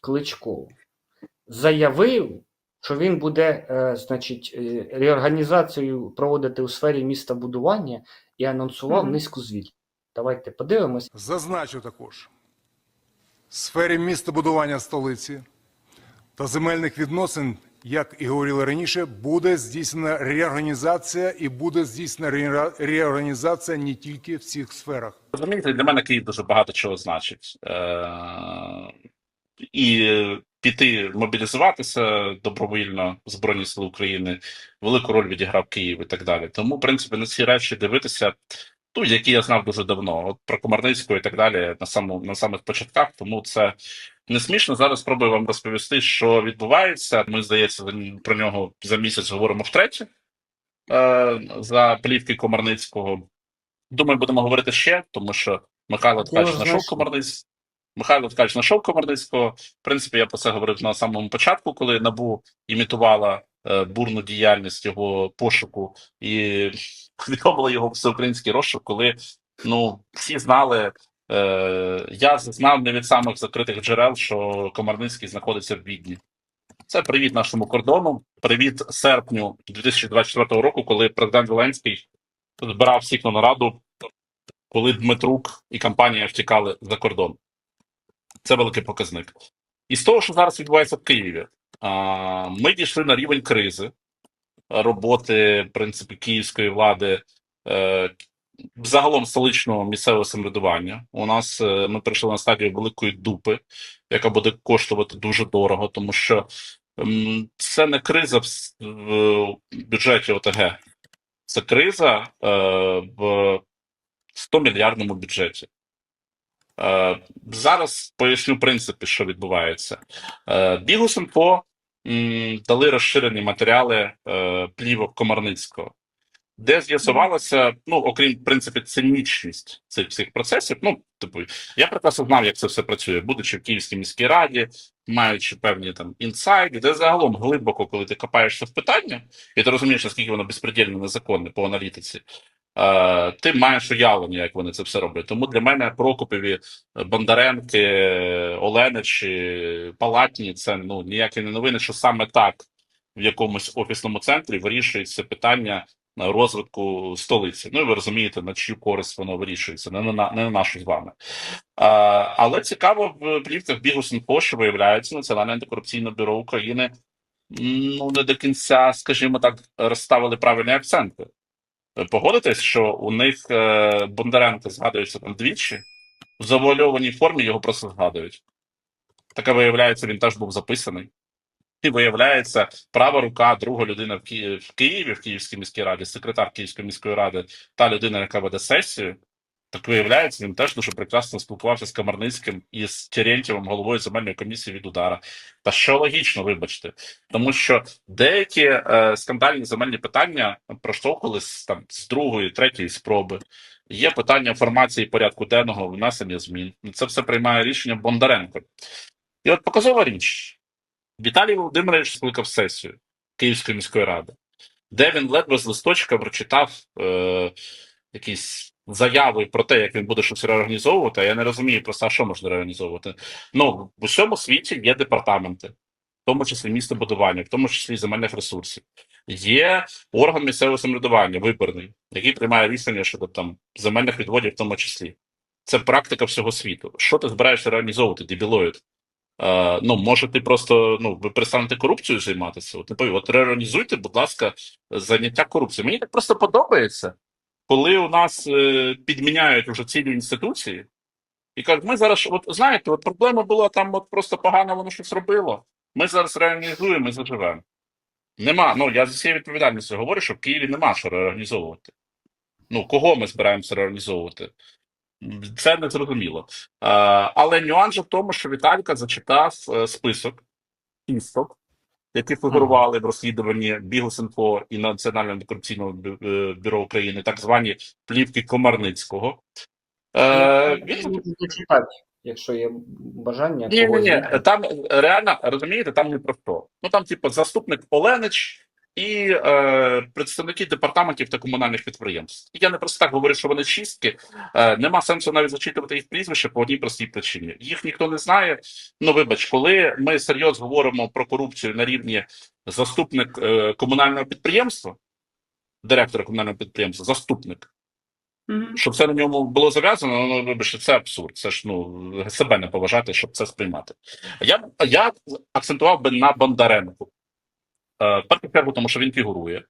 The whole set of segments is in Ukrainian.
Кличко заявив, що він буде, е, значить, е, реорганізацію проводити у сфері містобудування і анонсував Мгм. низку звітів. Давайте подивимось. Зазначу також, в сфері містобудування столиці та земельних відносин, як і говорили раніше, буде здійснена реорганізація і буде здійснена реорганізація не тільки в цих сферах. Розумієте, для мене Київ дуже багато чого значить. Е- і піти мобілізуватися добровільно в Збройні Сили України, велику роль відіграв Київ і так далі. Тому, в принципі, на ці речі дивитися, ну, які я знав дуже давно, от про Комарницького і так далі, на самому на самих початках. Тому це не смішно. Зараз спробую вам розповісти, що відбувається. Ми, здається, про нього за місяць говоримо втретє е- за плівки Комарницького. Думаю, будемо говорити ще, тому що Михайло Ткач знайшов знайшов. Михайло Ткач знайшов Комарницького. В принципі, я про це говорив на самому початку, коли НАБУ імітувала е, бурну діяльність його пошуку і повідомила його всеукраїнський розшук, коли ну всі знали. Е, я знав не від самих закритих джерел, що Комарницький знаходиться в Відні. Це привіт нашому кордону. Привіт серпню 2024 року, коли президент Зеленський збирав всіх на нараду, коли Дмитрук і компанія втікали за кордон. Це великий показник. І з того, що зараз відбувається в Києві, ми дійшли на рівень кризи роботи, в принципі, київської влади. е, Загалом столичного місцевого самоврядування. У нас е, ми прийшли на стадію великої дупи, яка буде коштувати дуже дорого, тому що це не криза в, бюджеті ОТГ, це криза е, в 100 мільярдному бюджеті. Е, зараз поясню в принципі, що відбувається. Е, Бігус.Інфо м, дали розширені матеріали е, плівок Комарницького, де з'ясувалося, ну, окрім в принципі, цинічність цих всіх процесів. Ну, типу, я прекрасно знав, як це все працює, будучи в Київській міській раді, маючи певні там інсайди, де загалом глибоко, коли ти копаєшся в питання, і ти розумієш, наскільки воно безпредельно незаконне по аналітиці. Е, ти маєш уявлення, як вони це все роблять. Тому для мене Прокопіві, Бондаренки, Оленичі, Палатні це ну ніякі не новини, що саме так в якомусь офісному центрі вирішується питання е, розвитку столиці. Ну і ви розумієте, на чию користь воно вирішується, не на, не на нашу з вами. А, але цікаво в плівках Бігус.Інфо, що виявляється, Національне антикорупційне бюро України ну не до кінця, скажімо так, розставили правильні акценти. Погодитесь, що у них е, Бондаренко згадується там двічі, в завуальованій формі його просто згадують. Таке виявляється, він теж був записаний. І виявляється, права рука, друга людина в, Ки... в Києві, в Київській міській раді, секретар Київської міської ради, та людина, яка веде сесію. Так виявляється, він теж дуже прекрасно спілкувався з Камарницьким і з Терентьєвим, головою земельної комісії від удара. Та що логічно, вибачте, тому що деякі е, скандальні земельні питання проштовхувались там з другої, третьої спроби. Є питання формації порядку денного, внесення змін. Це все приймає рішення Бондаренко. І от показова річ: Віталій Володимирович скликав сесію Київської міської ради, де він ледве з листочка прочитав е, якісь заяви про те, як він буде щось реорганізовувати. а Я не розумію просто, що можна реорганізовувати. Ну, в усьому світі є департаменти, в тому числі містобудування, в тому числі земельних ресурсів. Є орган місцевого самоврядування, виборний, який приймає рішення щодо там земельних відводів, в тому числі. Це практика всього світу. Що ти збираєшся реалізовувати, дебілоїд? Е, ну, може, ти просто ну, ви перестанете корупцією займатися. От, не пам'ятаю, от реорганізуйте, будь ласка, заняття корупцією. Мені так просто подобається, коли у нас е, підміняють уже цілі інституції і кажуть, ми зараз, от знаєте, от проблема була там, от просто погано воно щось робило. Ми зараз реорганізуємо і заживемо. Нема. Ну я з усією відповідальністю говорю, що в Києві нема що реорганізовувати. Ну, кого ми збираємося реорганізовувати? Це не зрозуміло. Але нюанс в тому, що Віталька зачитав е, список істок, які фігурували в розслідуванні Бігусенко і Національного антикорупційного е, бюро України, так звані плівки Комарницького. Е, він якщо є бажання. ні, ні, ні, там реально розумієте, там не про що. Ну там, типу, заступник Оленич і е, представники департаментів та комунальних підприємств. Я не просто так говорю, що вони чистки. Е, нема сенсу навіть зачитувати їх прізвище по одній простій причині. Їх ніхто не знає. Ну, вибач, коли ми серйозно говоримо про корупцію на рівні заступник е, комунального підприємства, директора комунального підприємства, заступник, щоб це на ньому було зав'язано, ну вибачте, це абсурд. Це ж ну себе не поважати, щоб це сприймати. Я я акцентував би на Бондаренку. Е, першу чергу, тому що він фігурує.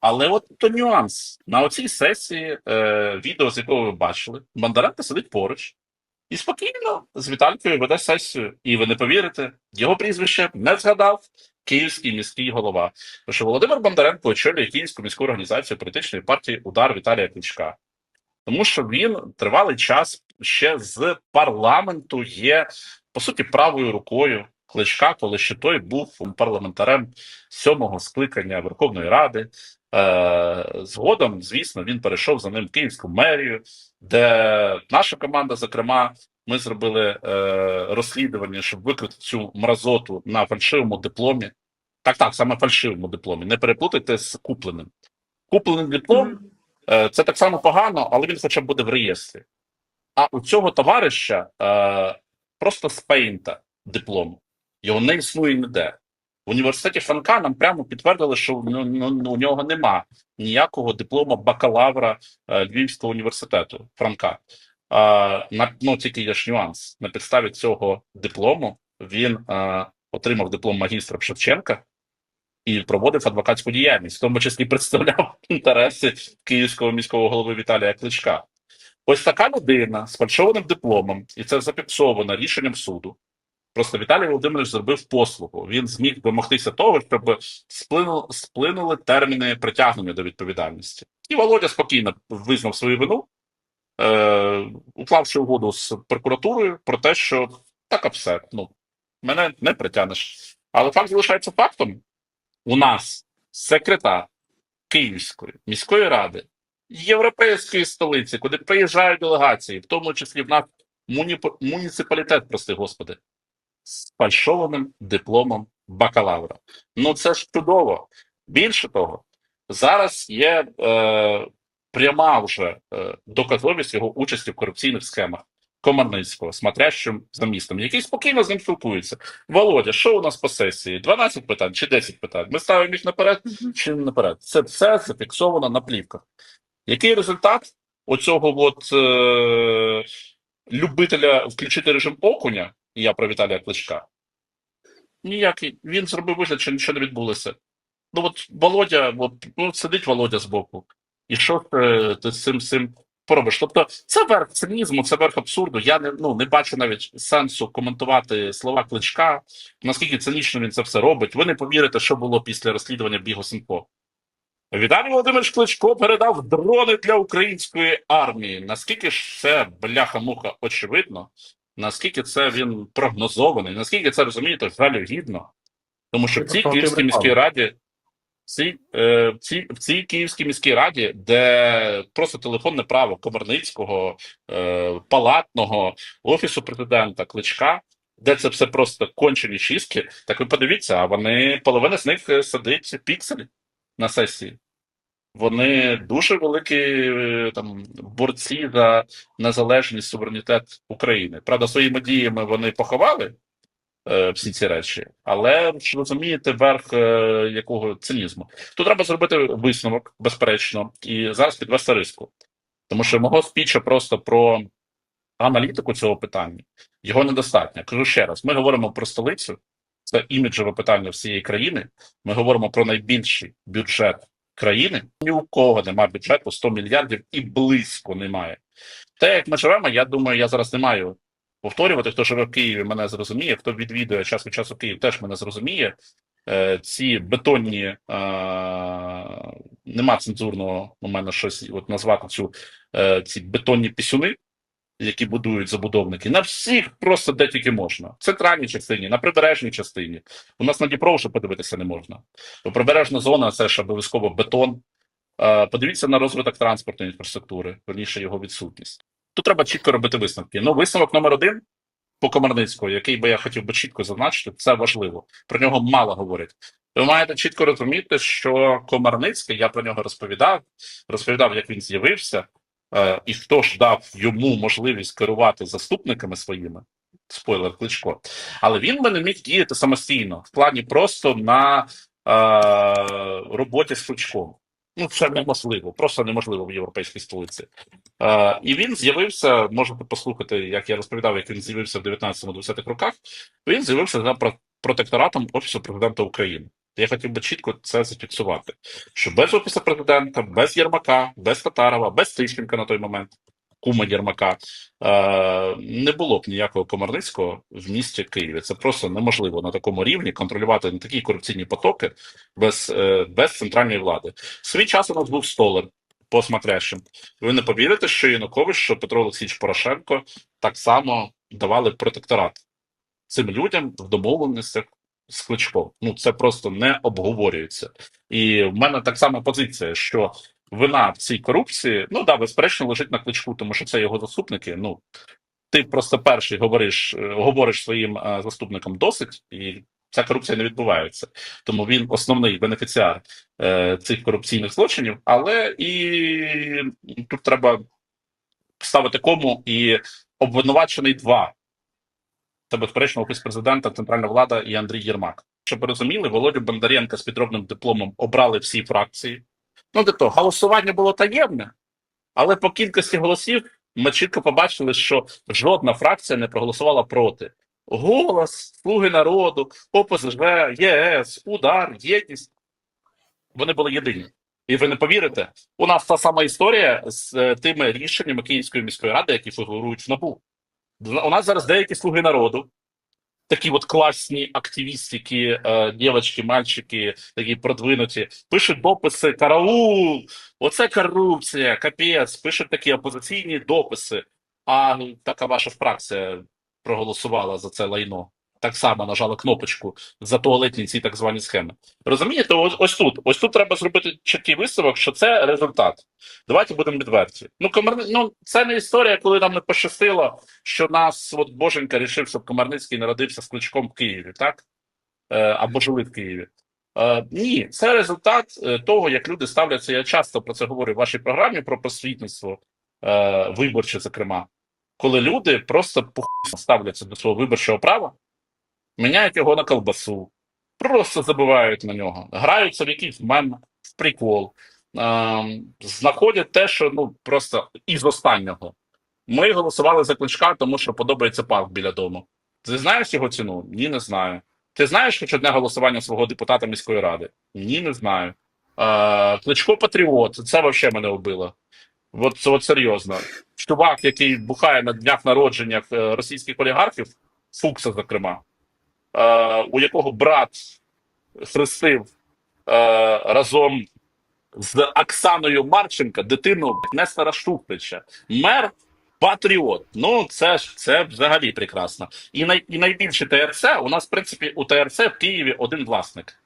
Але от то нюанс. На оцій сесії е, відео, з якого ви бачили, Бондаренко сидить поруч і спокійно з Віталькою веде сесію. І ви не повірите, його прізвище не згадав київський міський голова. Тому що Володимир Бондаренко очолює Київську міську організацію політичної партії Удар Віталія Кличка. Тому що він тривалий час ще з парламенту є, по суті, правою рукою Кличка, коли ще той був парламентарем сьомого скликання Верховної Ради. Е, згодом, звісно, він перейшов за ним в Київську мерію, де наша команда, зокрема, ми зробили е, розслідування, щоб викрити цю мразоту на фальшивому дипломі. Так, так, саме фальшивому дипломі. Не переплутайте з купленим. Куплений диплом Е, Це так само погано, але він хоча б буде в реєстрі. А у цього товариша просто з пейнта диплом. Його не існує ніде. В університеті Франка нам прямо підтвердили, що в ньо- ну, у нього нема ніякого диплома бакалавра е, Львівського університету Франка. На, ну, тільки є ж нюанс. На підставі цього диплому він е, отримав диплом магістра Шевченка і проводив адвокатську діяльність, в тому числі представляв інтереси київського міського голови Віталія Кличка. Ось така людина з фальшованим дипломом, і це зафіксовано рішенням суду. Просто Віталій Володимирович зробив послугу. Він зміг домогтися того, щоб сплинули, сплинули терміни притягнення до відповідальності. І Володя спокійно визнав свою вину, е, уклавши угоду з прокуратурою про те, що так, все, ну, мене не притягнеш. Але факт залишається фактом у нас секретар Київської міської ради, європейської столиці, куди приїжджають делегації, в тому числі в нас муніципалітет, прости господи, з фальшованим дипломом бакалавра. Ну це ж чудово. Більше того, зараз є е, пряма вже е, доказовість його участі в корупційних схемах. Комарницького, смотрящим за містом, який спокійно з ним спілкується. Володя, що у нас по сесії? 12 питань чи 10 питань? Ми ставимо їх наперед чи не наперед? Це все зафіксовано на плівках. Який результат оцього от, е, любителя включити режим окуня, і я про Віталія Кличка? Ніякий. Він зробив вигляд, що нічого не відбулося. Ну от Володя, от, ну, сидить Володя збоку. І що е, ти з цим, цим поробиш? Тобто, це верх цинізму, це верх абсурду. Я не, ну, не бачу навіть сенсу коментувати слова Кличка, наскільки цинічно він це все робить. Ви не повірите, що було після розслідування Бігосінко. Віталій Володимирович Кличко передав дрони для української армії. Наскільки ж це бляха-муха очевидно, наскільки це він прогнозований, наскільки це розумієте, жалюгідно. Тому що в цій Київській міській раді, в цій, е, в, цій, в цій Київській міській раді, де просто телефонне право Комарницького, е, Палатного, Офісу президента, Кличка, де це все просто кончені чистки, так ви подивіться, а вони половина з них е, сидить пікселі на сесії. Вони дуже великі е, там борці за незалежність суверенітет України. Правда, своїми діями вони поховали е, всі ці речі, але ж розумієте, верх е, якого цинізму. Тут треба зробити висновок, безперечно, і зараз підвести риску. Тому що мого спіча просто про аналітику цього питання його недостатньо. Кажу ще раз: ми говоримо про столицю, це іміджеве питання всієї країни. Ми говоримо про найбільший бюджет країни. Ні у кого немає бюджету 100 мільярдів і близько немає. Те, як ми живемо, я думаю, я зараз не маю повторювати. Хто живе в Києві, мене зрозуміє. Хто відвідує час від часу Київ, теж мене зрозуміє. Е, ці бетонні е, нема цензурного у мене щось от назвати цю е, ці бетонні пісюни, які будують забудовники, на всіх просто де тільки можна. В центральній частині, на прибережній частині. У нас на Дніпро вже подивитися не можна. Бо прибережна зона це ж обов'язково бетон. Подивіться на розвиток транспортної інфраструктури, верніше його відсутність. Тут треба чітко робити висновки. Ну, висновок номер один по Комарницького, який би я хотів би чітко зазначити, це важливо. Про нього мало говорять. Ви маєте чітко розуміти, що Комарницький, я про нього розповідав, розповідав, як він з'явився, і хто ж дав йому можливість керувати заступниками своїми. Спойлер кличко. Але він би не міг діяти самостійно в плані просто на е, роботі з кличком. Ну, це неможливо, просто неможливо в європейській столиці. Е, і він з'явився, можете послухати, як я розповідав, як він з'явився в 19-20-х роках. Він з'явився за про- протекторатом Офісу президента України. Я хотів би чітко це зафіксувати: що без офісу президента, без Єрмака, без Татарова, без Тищенка на той момент, кума Єрмака, е, не було б ніякого Комарницького в місті Києві. Це просто неможливо на такому рівні контролювати такі корупційні потоки без, е, без центральної влади. Свій час у нас був столер по. Ви не повірите, що Янукович, що Петро Олексійович Порошенко так само давали протекторат цим людям в домовленостях з Кличком. Ну це просто не обговорюється. І в мене так само позиція, що вина в цій корупції, ну да, безперечно, лежить на кличку, тому що це його заступники. Ну ти просто перший говориш, е, говориш своїм е, заступникам досить, і ця корупція не відбувається. Тому він основний бенефіціар е, цих корупційних злочинів. Але і тут треба ставити кому і обвинувачений два. Це безперечно офіс президента, центральна влада і Андрій Єрмак. Щоб розуміли, Володю Бондаренка з підробним дипломом обрали всі фракції. Ну, де то голосування було таємне, але по кількості голосів ми чітко побачили, що жодна фракція не проголосувала проти. Голос, Слуги народу, ОПЗЖ, ЄС, Удар, Єдність. Вони були єдині. І ви не повірите, у нас та сама історія з е, тими рішеннями Київської міської ради, які фігурують в НАБУ. У нас зараз деякі слуги народу, такі от класні активістики, е, дівчатки, мальчики, такі продвинуті, пишуть дописи караул, оце корупція, капець, пишуть такі опозиційні дописи. А ну, така ваша фракція проголосувала за це лайно. Так само нажала кнопочку за туалетні ці так звані схеми. Розумієте, ось, ось тут. Ось тут треба зробити чіткий висновок, що це результат. Давайте будемо відверті. Ну, комар... ну, це не історія, коли нам не пощастило, що нас, от Боженька, рішив, щоб Комарницький народився з кличком в Києві, так? Е, або жили в Києві. Е, ні, це результат е, того, як люди ставляться. Я часто про це говорю в вашій програмі про просвітництво, е, виборче, зокрема, коли люди просто похуйно ставляться до свого виборчого права, міняють його на колбасу, просто забувають на нього, граються в якийсь мем, в прикол, е, знаходять те, що ну просто із останнього. Ми голосували за кличка, тому що подобається парк біля дому. Ти знаєш його ціну? Ні, не знаю. Ти знаєш хоч одне голосування свого депутата міської ради? Ні, не знаю. Е, Кличко Патріот, це взагалі мене вбило. От, от серйозно. Чувак, який бухає на днях народження е, російських олігархів, Фукса, зокрема, у якого брат хрестив е, разом з Оксаною Марченка дитину Нестора Шуфрича. Мер патріот. Ну, це ж це взагалі прекрасно. І, най, і найбільше ТРЦ, у нас, в принципі, у ТРЦ в Києві один власник.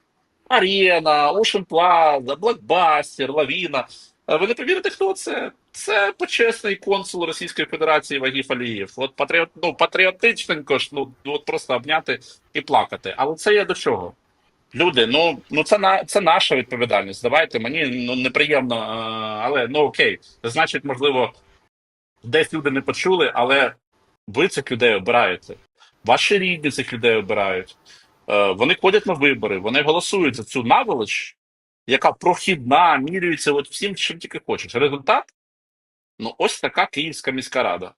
Арена, Ocean Plaza, Блокбастер, Лавіна. Ви не повірите, хто це? Це почесний консул Російської Федерації Вагіф Алієв. От патріот, ну, патріотичненько ж, ну, от просто обняти і плакати. Але це є до чого? Люди, ну, ну це на це наша відповідальність. Давайте мені ну неприємно, але ну окей. Значить, можливо, десь люди не почули, але ви цих людей обираєте. Ваші рідні цих людей обирають. Е, вони ходять на вибори, вони голосують за цю наволоч, яка прохідна, міряється от всім, чим тільки хочеш. Результат ну, ось така Київська міська рада.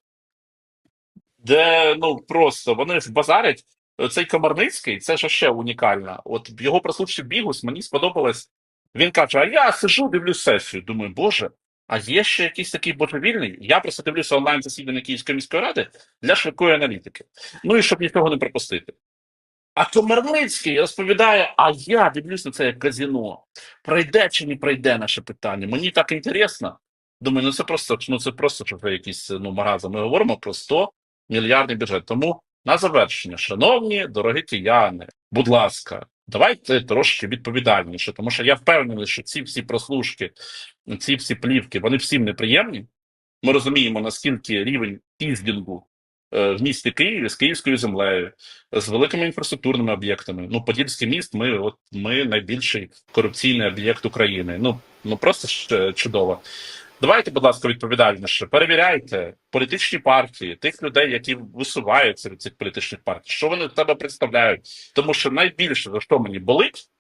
Де ну просто вони ж базарять. Цей Комарницький, це ж ще унікально. От його присутній бігус мені сподобалось. Він каже: А я сижу, дивлюсь сесію. Думаю, боже, а є ще якийсь такий божевільний? Я просто дивлюся онлайн засідання Київської міської ради для швидкої аналітики. Ну і щоб нічого не пропустити. А Комарницький розповідає: а я дивлюсь на це як казіно. Пройде чи не пройде наше питання? Мені так інтересно. Думаю, ну це просто ну це просто що це якісь ну мараза. Ми говоримо про 100 мільярдний бюджет. Тому на завершення, шановні дорогі кияни, будь ласка, давайте трошки відповідальніше, тому що я впевнений, що ці всі прослушки, ці всі плівки, вони всім неприємні. Ми розуміємо, наскільки рівень піздінгу е, в місті Києві з київською землею, з великими інфраструктурними об'єктами. Ну, Подільський міст, ми, от, ми найбільший корупційний об'єкт України. Ну, ну просто чудово. Давайте, будь ласка, відповідальніше. Перевіряйте політичні партії, тих людей, які висуваються від цих політичних партій, що вони тебе представляють. Тому що найбільше за що мені болить,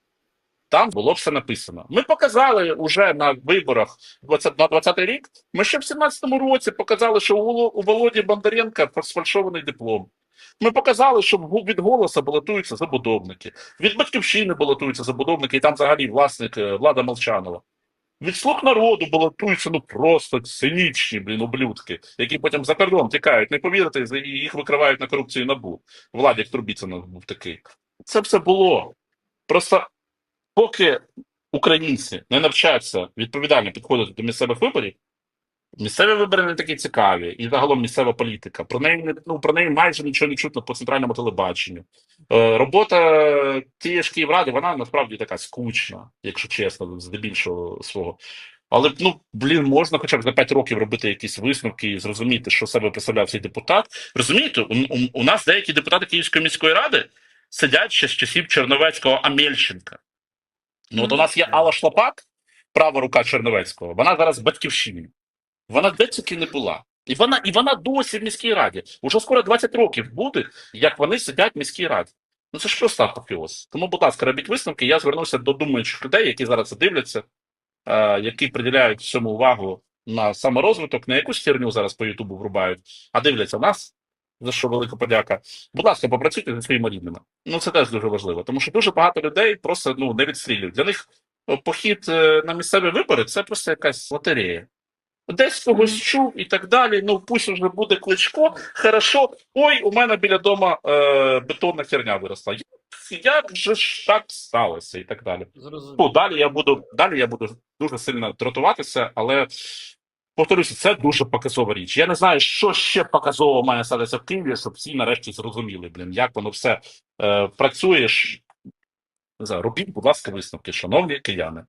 там було все написано. Ми показали уже на виборах 20, на 20 рік. Ми ще в 17-му році показали, що у, у Володі Бондаренка сфальшований диплом. Ми показали, що від голоса балотуються забудовники, від батьківщини балотуються забудовники, і там взагалі власник е, влада Молчанова. Від слуг народу балотуються ну просто цинічні, блін, ублюдки, які потім за кордон тікають. Не повірите, їх викривають на корупцію набу. Владик Трубіцин був такий. Це все було. Просто поки українці не навчаться відповідально підходити до місцевих виборів, місцеві вибори не такі цікаві, і загалом місцева політика. Про неї не ну про неї майже нічого не чутно по центральному телебаченню. Е, робота тієї ж Київради, вона насправді така скучна, якщо чесно, здебільшого свого. Але ну блін, можна хоча б за 5 років робити якісь висновки і зрозуміти, що себе представляв цей депутат. Розумієте, у, у, у нас деякі депутати Київської міської ради сидять ще з часів Черновецького Амельченка. Ну, от у нас є Алла Шлапак, права рука Черновецького. Вона зараз в батьківщині. Вона де тільки не була. І вона, і вона досі в міській раді. Уже скоро 20 років буде, як вони сидять в міській раді. Ну це ж просто апофеоз. Тому, будь ласка, робіть висновки. Я звернувся до думаючих людей, які зараз це дивляться, е, які приділяють всьому увагу на саморозвиток, не якусь херню зараз по Ютубу врубають, а дивляться нас. За що велика подяка. Будь ласка, попрацюйте зі своїми рідними. Ну це теж дуже важливо, тому що дуже багато людей просто ну не відстрілюють. Для них похід е, на місцеві вибори це просто якась лотерея. Десь когось чув і так далі. Ну пусть уже буде кличко. Хорошо. Ой, у мене біля дома е, бетонна херня виросла. Як, же ж так сталося, і так далі. Ну, далі я буду далі я буду дуже сильно дратуватися, але повторюся, це дуже показова річ. Я не знаю, що ще показово має статися в Києві, щоб всі нарешті зрозуміли, блін, як воно все е, працює. Не знаю, робіть, будь ласка, висновки, шановні кияни.